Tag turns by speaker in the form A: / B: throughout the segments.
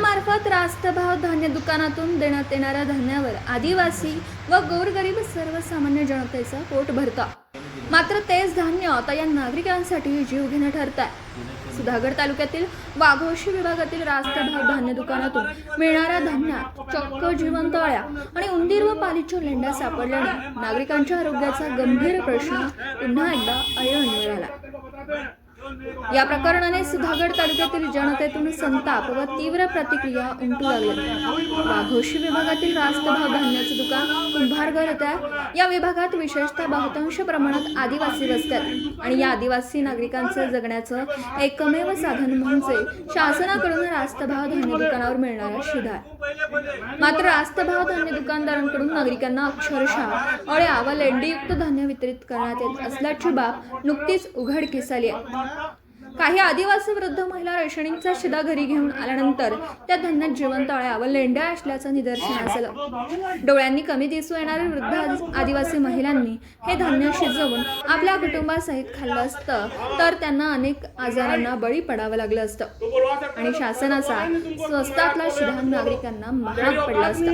A: शासनामार्फत रास्तभाव धान्य दुकानातून देण्यात येणाऱ्या धान्यावर आदिवासी व गोरगरीब सर्वसामान्य जनतेचं पोट भरतं. मात्र तेच धान्य आता या नागरिकांसाठी जीवघेणं ठरत आहे सुधागड तालुक्यातील वाघोशी विभागातील रास्तभाव धान्य दुकानातून मिळणाऱ्या धान्यात चक्क जिवंत अळ्या आणि उंदीर व पालीच्या लेंड्या सापडल्याने नागरिकांच्या आरोग्याचा गंभीर प्रश्न पुन्हा एकदा ऐळून मिळाला या प्रकरणाने सुधागड तालुक्यातील जनतेतून संताप व तीव्र प्रतिक्रिया उमटू लागल्या वाघोशी विभागातील रास्त भाव धान्याचं दुकान कुंभारघर येत्या या विभागात विशेषतः बहुतांश प्रमाणात आदिवासी वसतात आणि या आदिवासी नागरिकांचं जगण्याचं एकमेव साधन म्हणजे शासनाकडून रास्त भाव धान्य दुकानावर मिळणारा शिधा मात्र रास्त भाव धान्य दुकानदारांकडून नागरिकांना अक्षरशः अळ्या व लेंडीयुक्त धान्य वितरित करण्यात येत असल्याची बाब नुकतीच उघडकीस आली आहे. काही आदिवासी वृद्ध महिला रेशनिंगचा शिदा घरी घेऊन आल्यानंतर त्या धान्यात जिवंत व लेंड्या असल्याचं निदर्शनास आलं. डोळ्यांनी कमी दिसू येणाऱ्या वृद्ध आदिवासी महिलांनी हे धान्य शिजवून आपल्या कुटुंबासहित खाल्लं असतं तर त्यांना अनेक आजारांना बळी पडावं लागलं असतं. आणि शासनाचा स्वस्तातला शिधा नागरिकांना महाग पडला असतं.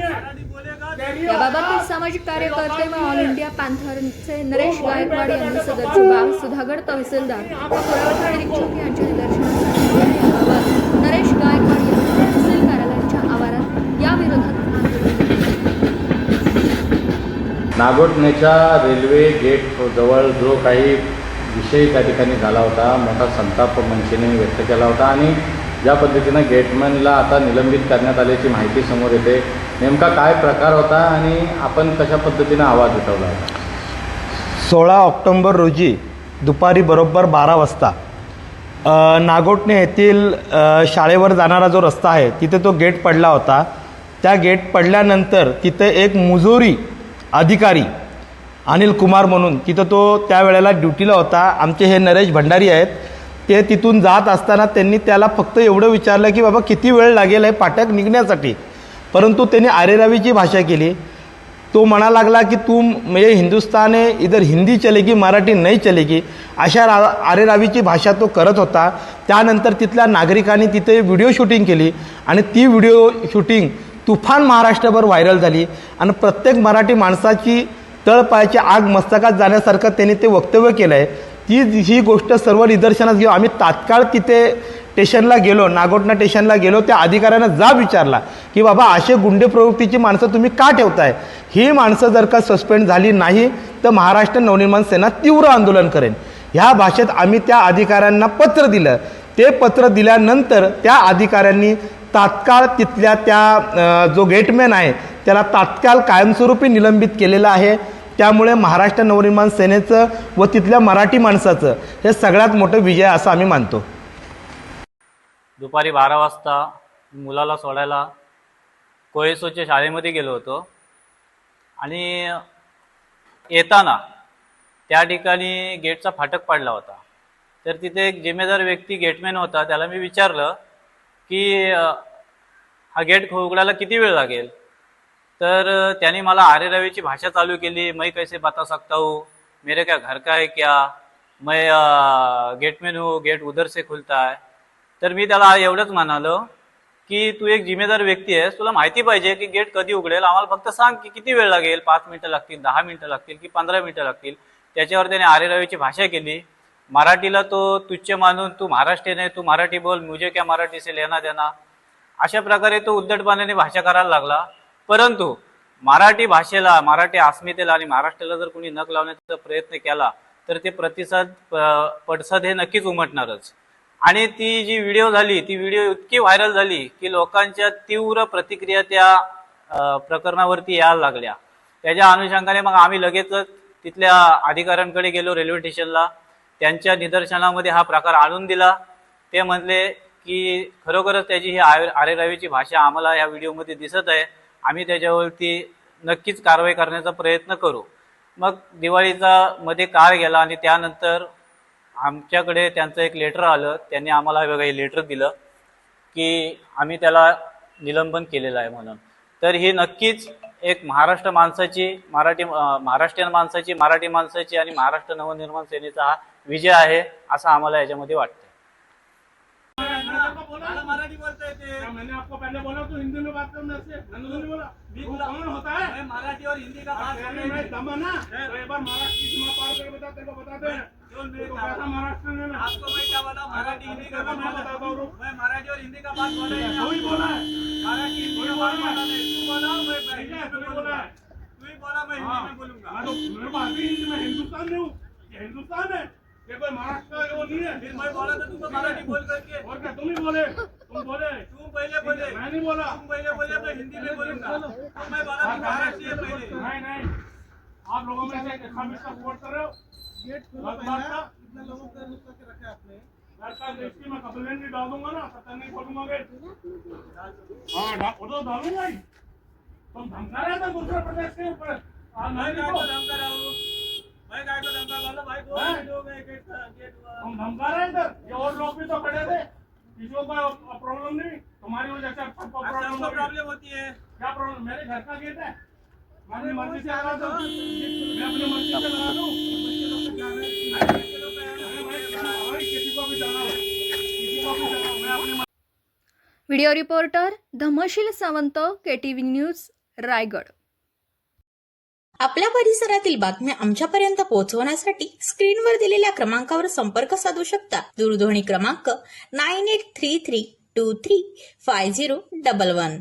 A: याबाबत सामाजिक कार्यकर्ते व ऑल इंडिया पॅन्थरचे नरेश गायकवाड यांनी सदरची बाब सुधागड तहसीलदार पुरवठा निरीक्षक यांच्या निदर्शनास आणली. याबाबत नरेश गायकवाड यांनी तहसील कार्यालयाच्या आवारात याविरोधात आंदोलन
B: नागोठणेच्या रेल्वे गेट जवळ जो काही विषय त्या ठिकाणी झाला होता मोठा संताप मनसेने व्यक्त केला होता आणि ज्या पद्धतीनं गेटमॅनला आता निलंबित करण्यात आल्याची माहिती समोर येते नेमका काय प्रकार होता आणि आपण कशा पद्धतीनं आवाज उठवला होता
C: सोळा ऑक्टोंबर रोजी दुपारी बरोबर बारा वाजता नागोटणे येथील शाळेवर जाणारा जो रस्ता आहे तिथे तो गेट पडला होता. त्या गेट पडल्यानंतर तिथे एक मुजोरी अधिकारी अनिल कुमार म्हणून तिथं तो त्यावेळेला ड्युटीला होता. आमचे हे नरेश भंडारी आहेत ते तिथून जात असताना त्यांनी त्याला फक्त एवढं विचारलं की बाबा किती वेळ लागेल हे फाटक निघण्यासाठी? परंतु त्यांनी आरेरावीची भाषा केली. तो म्हणा लागला की तू म्हणजे हिंदुस्थाने इधर हिंदी चलेगी मराठी नाही चलेगी अशा रा आरेरावीची भाषा तो करत होता. त्यानंतर तिथल्या नागरिकांनी तिथे व्हिडिओ शूटिंग केली आणि ती व्हिडिओ शूटिंग तुफान महाराष्ट्रभर व्हायरल झाली. आणि प्रत्येक मराठी माणसाची तळपायाची आग मस्तकात जाण्यासारखं त्यांनी ते वक्तव्य केलं आहे ती ही गोष्ट सर्व निदर्शनास घेऊ आम्ही तात्काळ तिथे स्टेशनला गेलो नागोटना स्टेशनला गेलो त्या अधिकाऱ्यानं जा विचारला की बाबा असे गुंडे प्रवृत्तीची माणसं तुम्ही का ठेवताय? ही माणसं जर का सस्पेंड झाली नाही तर महाराष्ट्र नवनिर्माण सेना तीव्र आंदोलन करेन. ह्या भाषेत आम्ही त्या अधिकाऱ्यांना पत्र दिलं. ते पत्र दिल्यानंतर त्या अधिकाऱ्यांनी तात्काळ तिथल्या त्या जो गेटमॅन आहे त्याला तात्काळ कायमस्वरूपी निलंबित केलेलं आहे. त्यामुळे महाराष्ट्र नवनिर्माण सेनेचं व तिथल्या मराठी माणसाचं हे सगळ्यात मोठं विजय असं आम्ही मानतो.
D: दुपारी बारा वाजता मुलाला सोडायला कोळेसोच्या शाळेमध्ये गेलो होतो. आणि येताना त्या ठिकाणी गेटचा फाटक पडला होता. तर तिथे एक जिम्मेदार व्यक्ती गेटमॅन होता. त्याला मी विचारलं की हा गेट उघडायला किती वेळ लागेल? तर त्याने मला आरे रवीची भाषा चालू केली. मैं कैसे बता सकता हूँ? मेरे क्या घर का है क्या? मैं अ, गेटमैन हूँ. गेट उधर से खुलता है. तर मी त्याला एवढंच म्हणालो की तू एक जिम्मेदार व्यक्ती आहेस तुला माहिती पाहिजे की गेट कधी उघडेल. आम्हाला फक्त सांग की किती वेळ लागेल? पाच मिनिटं लागतील दहा मिनिटं लागतील की पंधरा मिनिटं लागतील? त्याच्यावर त्याने आरे रवीची भाषा केली. मराठीला तो तुच्छ मानून तू महाराष्ट्रीयन आहे तू मराठी बोल मुझे क्या मराठी से लेना देना. अशा प्रकारे तो उद्धटपणाने भाषा करायला लागला. परंतु मराठी भाषेला मराठी अस्मितेला आणि महाराष्ट्राला जर कोणी नक लावण्याचा प्रयत्न केला तर ते प्रतिसाद पडसाद हे नक्कीच उमटणारच. आणि ती जी व्हिडिओ झाली ती व्हिडिओ इतकी व्हायरल झाली की लोकांच्या तीव्र प्रतिक्रिया त्या प्रकरणावरती यायला लागल्या. त्याच्या अनुषंगाने मग आम्ही लगेचच तिथल्या अधिकाऱ्यांकडे गेलो रेल्वे स्टेशनला. त्यांच्या निदर्शनामध्ये हा प्रकार आणून दिला. ते म्हणले की खरोखरच त्याची ही आरे आरेरावीची भाषा आम्हाला या व्हिडिओमध्ये दिसत आहे. आम्ही त्याच्यावरती नक्कीच कारवाई करण्याचा प्रयत्न करू. मग दिवाळीचा मध्ये काळ गेला आणि त्यानंतर आमच्याकडे त्यांचं एक लेटर आलं. त्यांनी आम्हाला हे बघा हे लेटर दिलं की आम्ही त्याला निलंबन केलेलं आहे म्हणून. तर ही नक्कीच एक महाराष्ट्र माणसाची मराठी महाराष्ट्रीयन माणसाची मराठी माणसाची आणि महाराष्ट्र नवनिर्माण सेनेचा हा विजय आहे असं आम्हाला याच्यामध्ये वाटतं
E: मराठी और हिंदी का आपको मैं क्या बोला मराठी हिंदी का बात बोला मैं मराठी और हिंदी का बात बोला
F: बोला है
E: मराठी हिंदी का बात बोला तू बोला मैं हिंदी में
F: बोला है
E: तू ही बोला मैं हिंदी में बोलूंगा
F: तो हिंदी में हिंदुस्तान में हूँ ये हिंदुस्तान है ये कोई महाराष्ट्र वो नहीं है
E: फिर मैं बोला था तुमको मराठी बोल करके
F: और क्या तुम ही बोले तुम बोले
E: तुम पहले बोले
F: मैं नहीं बोला
E: तुम पहले बोले मैं हिंदी में बोलूंगा तो मैं बोला महाराष्ट्रीय पहले
F: नहीं नहीं आप लोगों में से एक सपोर्ट कर रहे हो गलत बात का। मैं कल देखती मैं कंप्लेंट भी डाल दूँगा ना पता नहीं कि हाँ वो तो डालूँगा ही। तुम धमका रहे थे दूसरे प्रदेश के ऊपर।
E: मैं
F: नहीं
E: को धमका रहा हूँ। मैं काय को धमका बोला भाई दो
F: हाँ?
E: गेट गेट
F: तुम धमका रहे इधर ये और लोग भी तो खड़े थे। किसी को प्रॉब्लम नहीं। तुम्हारी वजह से प्रॉब्लम
E: प्रॉब्लम होती है।
F: क्या प्रॉब्लम मेरे घर का गेट है। मर्जी से मैं अपनी मर्जी से लगा दूं
A: video reporter Dhamsheel Sawant K T V news Raigad.
G: आपल्या परिसरातील बातम्या आमच्यापर्यंत पोहोचवण्यासाठी स्क्रीनवर दिलेल्या क्रमांकावर संपर्क साधू शकता. दूरध्वनी क्रमांक nine eight three three two three five zero double one.